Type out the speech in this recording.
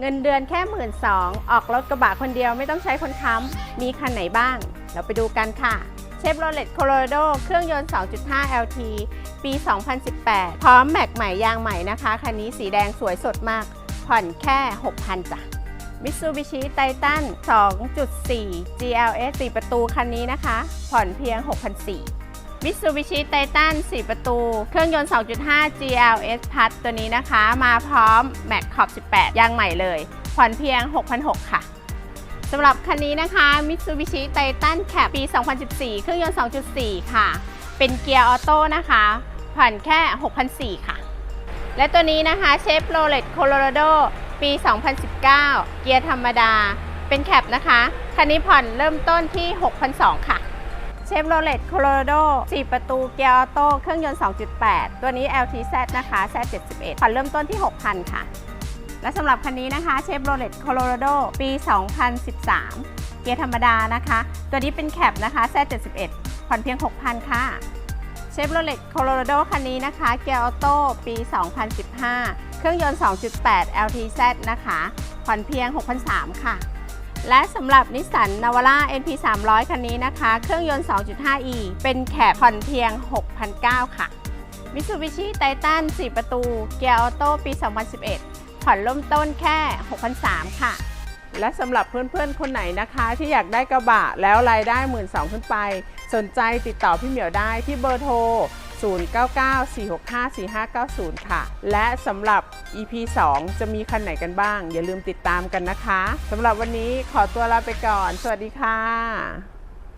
เงินเดือนแค่หมื่นสองออกรถกระบะคนเดียวไม่ต้องใช้คนค้ำ มีคันไหนบ้าง เราไปดูกันค่ะเชฟโรเลตโคโลราโดเครื่องยนต์ 2.5 LT ปี 2018 พร้อมแม็กใหม่ยางใหม่นะคะ คันนี้สีแดงสวยสดมาก ผ่อนแค่ 6,000จ้ะมิตซูบิชิไททัน2.4 GLS 4 ประตูคันนี้นะคะ ผ่อนเพียง 6,400 มิตซูบิชิไททัน4 ประตู เครื่องยนต์ 2.5 GLS พัดตัวนี้นะคะ มาพร้อมแม็กขอบ 18 ยางใหม่เลย ผ่อนเพียง 6,600 ค่ะสำหรับคันนี้นะคะ Mitsubishi Titan Cap ปี 2014 เครื่องยนต์ 2.4 ค่ะ เป็นเกียร์ออโต้นะคะ ผ่อนแค่ 6,400 ค่ะ และตัวนี้นะคะ Chevrolet Colorado ปี 2019 เกียร์ธรรมดา เป็นแคปนะคะ คันนี้ผ่อนเริ่มต้นที่ 6,200 ค่ะ Chevrolet Colorado 4ประตูเกียร์ออโต้เครื่องยนต์ 2.8 ตัวนี้ LTZ นะคะ Z71 ผ่อนเริ่มต้นที่ 6,000 ค่ะ และสำหรับคันนี้นะคะ Chevrolet Colorado ปี 2013 เกียร์ธรรมดานะคะ ตัวนี้เป็นแคปนะคะ Z71 ผ่อนเพียง 6,000 ค่ะ Chevrolet Colorado คันนี้นะคะเกียร์ออโต้ปี 2015 เครื่องยนต์ 2.8 LTZ นะคะ ผ่อนเพียง6,300ค่ะ และสำหรับนิสสันนาวาร่า NP 300 คันนี้นะคะ เครื่องยนต์ 2.5e เป็นแคปผ่อนเพียง 6,900 ค่ะ Mitsubishi Titan 4 ประตู เกียร์ออโต้ปี 2011 ผ่อนเริ่มต้นแค่ 6,300 ค่ะ และสำหรับเพื่อนๆ คนไหนนะคะ ที่อยากได้กระบะแล้วรายได้ 1 2ื่นขึ้นไป สนใจติดต่อพี่เหมียวได้ที่เบอร์โทร 0994654590 ค่ะ และสำหรับ EP 2 จะมีคันไหนกันบ้าง อย่าลืมติดตามกันนะคะสำหรับวันนี้ขอตัวลาไปก่อน สวัสดีค่ะ